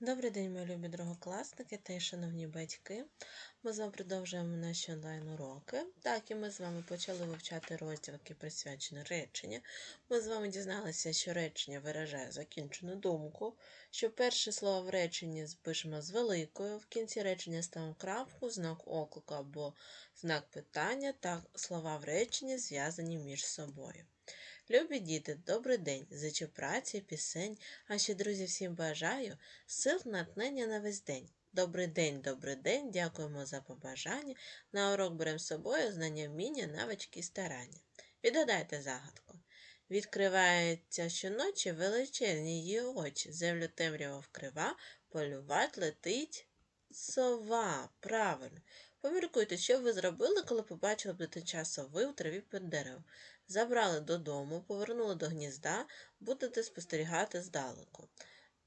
Добрий день, мої любі другокласники та шановні батьки. Ми з вами продовжуємо наші онлайн-уроки. Так, і ми з вами почали вивчати розділ, який присвячений речення. Ми з вами дізналися, що речення виражає закінчену думку, що перше слово в реченні запишемо з великою, в кінці речення ставимо крапку, знак оклику або знак питання, та слова в реченні зв'язані між собою. Любі діти, добрий день, зичу праці, пісень, а ще, друзі, всім бажаю сил натхнення на весь день. Добрий день, добрий день, дякуємо за побажання. На урок беремо з собою знання, вміння, навички і старання. Відгадайте загадку. Відкривається щоночі величезні її очі, землю темрява вкрива, полювать летить сова. Правильно. Поміркуйте, що ви зробили, коли побачили б дитинча сови у траві під деревом. Забрали додому, повернули до гнізда, будете спостерігати здалеку.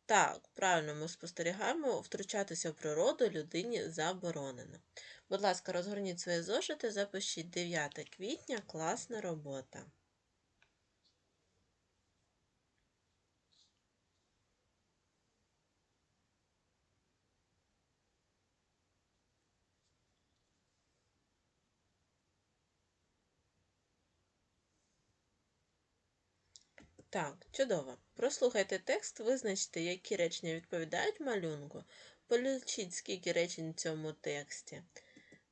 Так, правильно ми спостерігаємо, втручатися в природу людині заборонено. Будь ласка, розгорніть свої зошити, запишіть 9 квітня, класна робота. Так, чудово. Прослухайте текст, визначте, які речення відповідають малюнку. Полічіть, скільки речень в цьому тексті.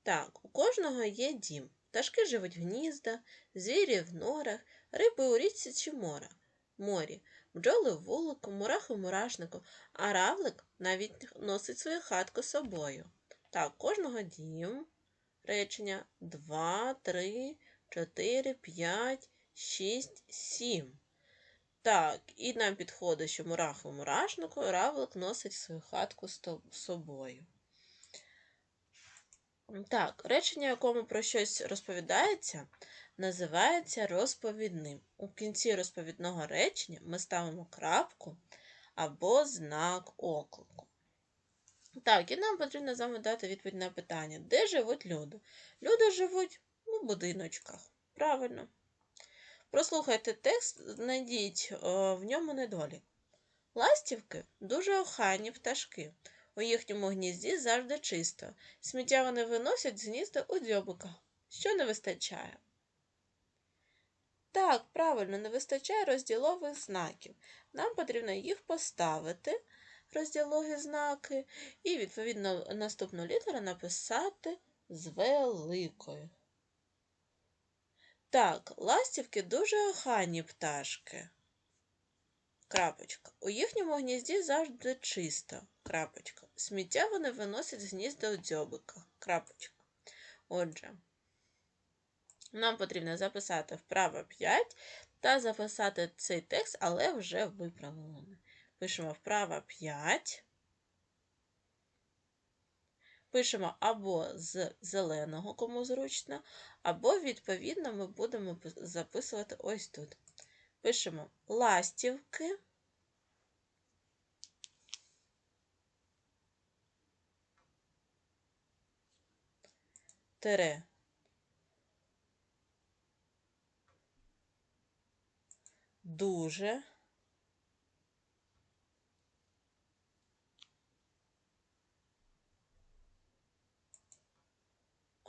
Так, у кожного є дім. Пташки живуть в гніздах, звірі в норах, риби у річці чи мора, морі, бджоли в вулику, мурахи в мурашнику, а равлик навіть носить свою хатку собою. Так, кожного дім. Речення 2, 3, 4, 5, 6, 7. Так, і нам підходить, що мурах у мурашнику, равлик носить свою хатку з собою. Так, речення, якому про щось розповідається, називається розповідним. У кінці розповідного речення ми ставимо крапку або знак оклику. Так, і нам потрібно з вами дати відповідь на питання, де живуть люди? Люди живуть у будиночках. Правильно. Прослухайте текст, знайдіть в ньому недолік. Ластівки дуже охайні пташки. У їхньому гнізді завжди чисто. Сміття вони виносять з гнізда у дзьобика. Що не вистачає? Так, правильно, не вистачає розділових знаків. Нам потрібно їх поставити, розділові знаки, і, відповідно, наступну літеру написати з великою. Так, ластівки дуже охайні пташки. Крапочка. У їхньому гнізді завжди чисто. Крапочка. Сміття вони виносять з гнізда у дзьобика. Крапочка. Отже, нам потрібно записати вправо 5 та записати цей текст, але вже виправлений. Пишемо вправо 5. Пишемо або з зеленого, кому зручно, або, відповідно, ми будемо записувати ось тут. Пишемо ластівки. Тере. Дуже.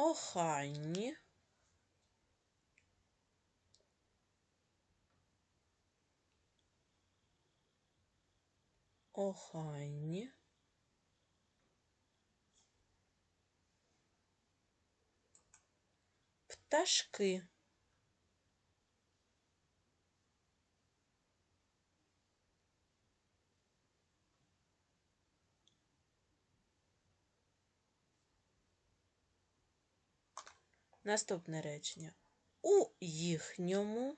Охайні. Охайні. Пташки. Наступне речення. У їхньому,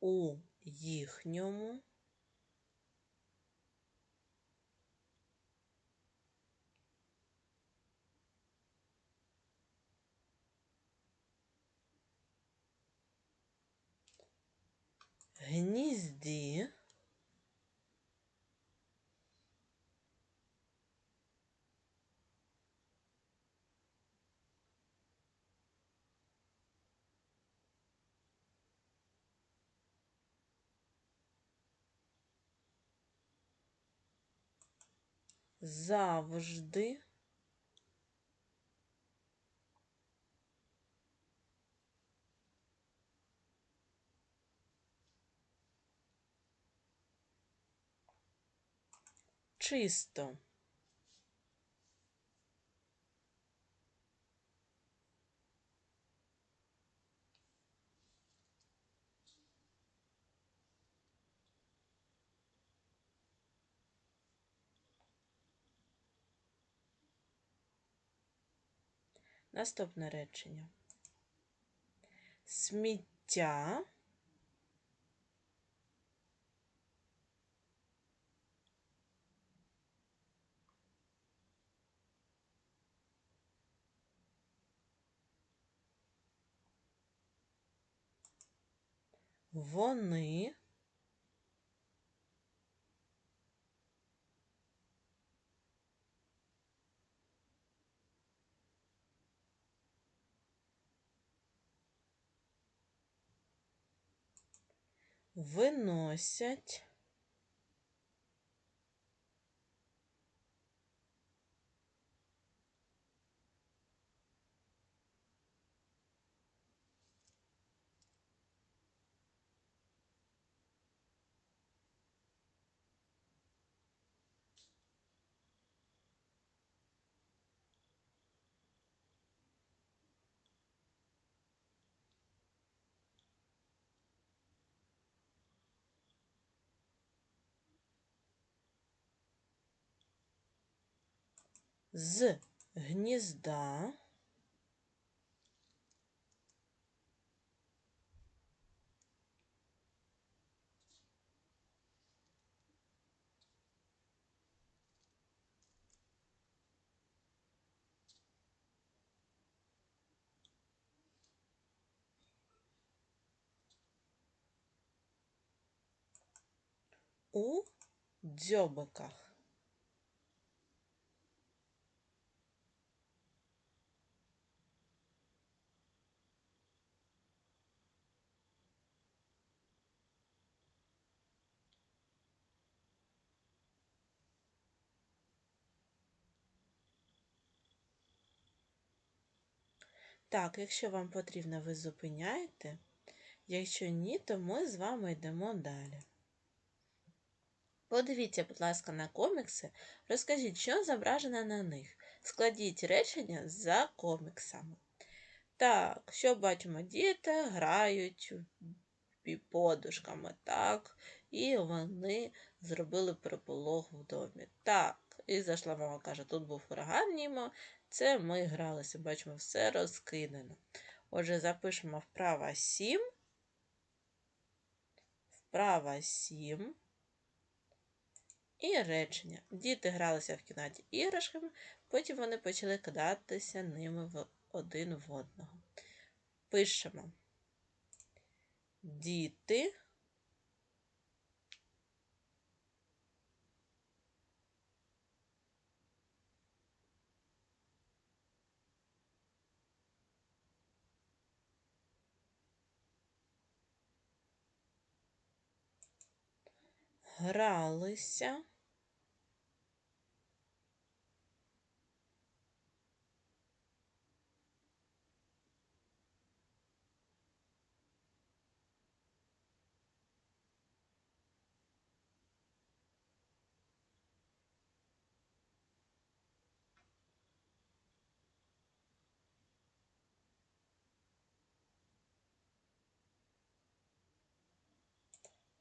у їхньому. Гнізді. Завжди. Чисто. Наступне речення. Сміття вони виносять з гнізда у дзьобиках. Так, якщо вам потрібно, ви зупиняєте. Якщо ні, то ми з вами йдемо далі. Подивіться, будь ласка, на комікси, розкажіть, що зображено на них. Складіть речення за коміксами. Так, що бачимо, діти грають подушками, так, і вони зробили переполох в домі. Так, і зайшла мама каже, тут був ураган Німо, це ми гралися, бачимо, все розкидано. Отже, запишемо вправа 7. Вправа 7. І речення. Діти гралися в кімнаті іграшками, потім вони почали кидатися ними в один в одного. Пишемо. Діти гралися.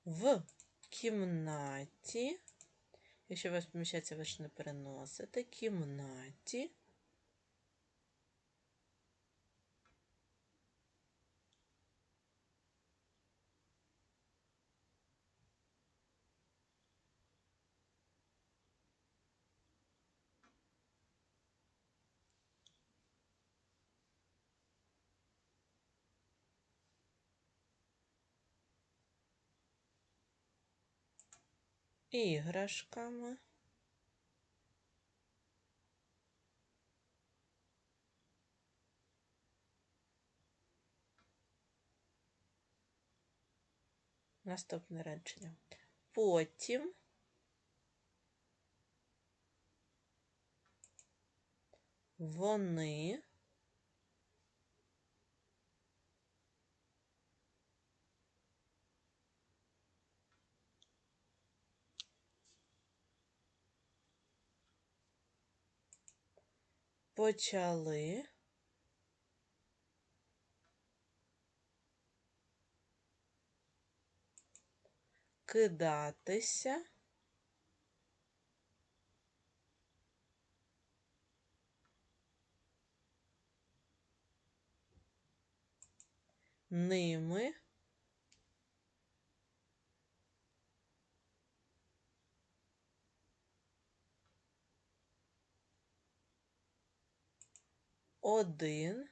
В кімнаті, якщо у вас поміщається, ви ж не переносите, кімнаті. іграшками. Наступне речення. Потім вони почали. Кидатися. Ними один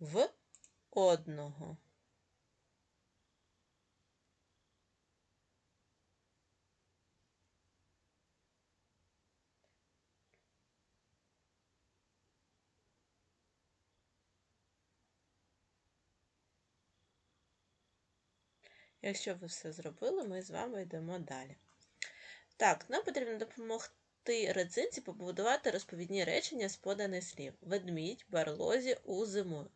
в одного. Якщо ви все зробили, ми з вами йдемо далі. Так, нам потрібно допомогти родзинці побудувати розповідні речення з поданих слів. Ведмідь, барлозі, у зимою.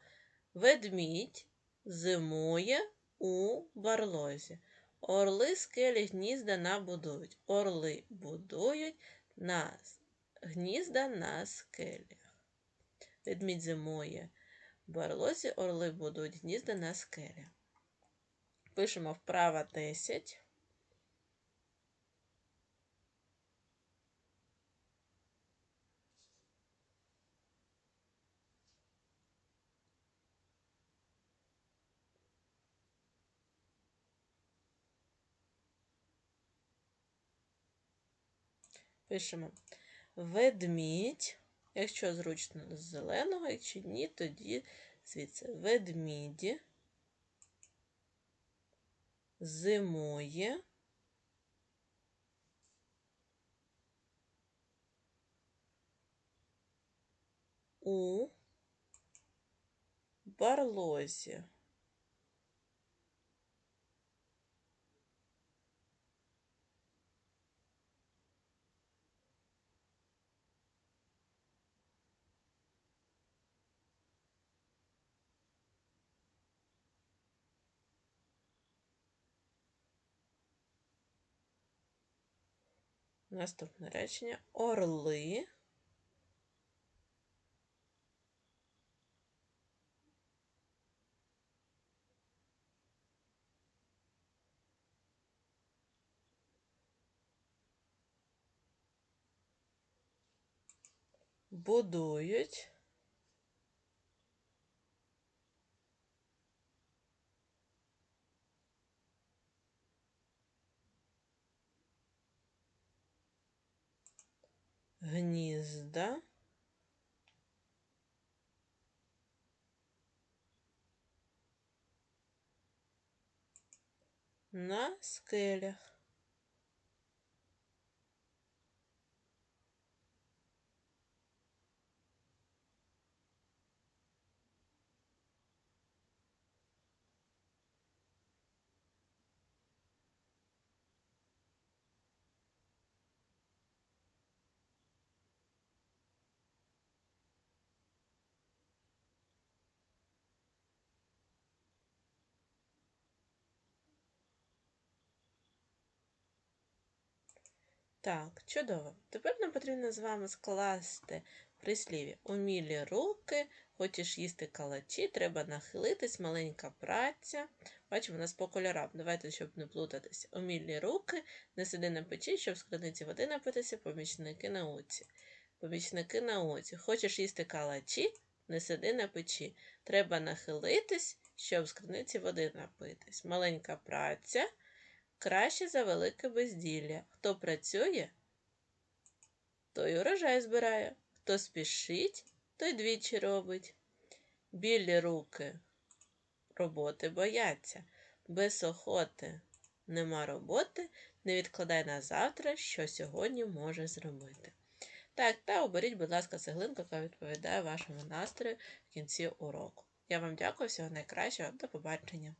Ведмідь зимує у барлозі. Орли скелі гнізда набудують. Орли будують на гнізда на скелях. Ведмідь зимує в барлозі, орли будують гнізда на скелях. Пишемо вправа 10. Пишемо. Ведмідь, якщо зручно з зеленого, якщо ні, тоді звідси. Ведміді зимує. У барлозі. Наступне речення орли. Будують гнізда на скелях. Так, чудово. Тепер нам потрібно з вами скласти прислів'я. Умілі руки, хочеш їсти калачі, треба нахилитись, маленька праця. Бачимо, у нас по кольорам. Давайте, щоб не плутатися. Умілі руки, не сиди на печі, щоб з криниці води напитися, помічники науці. Помічники науці. Хочеш їсти калачі, не сиди на печі. Треба нахилитись, щоб з криниці води напитись. Маленька праця краще за велике безділля. Хто працює, той урожай збирає, хто спішить, той двічі робить. Білі руки роботи бояться, без охоти нема роботи, не відкладай на завтра, що сьогодні може зробити. Так, та оберіть, будь ласка, цеглинку, яка відповідає вашому настрою в кінці уроку. Я вам дякую, всього найкращого, до побачення.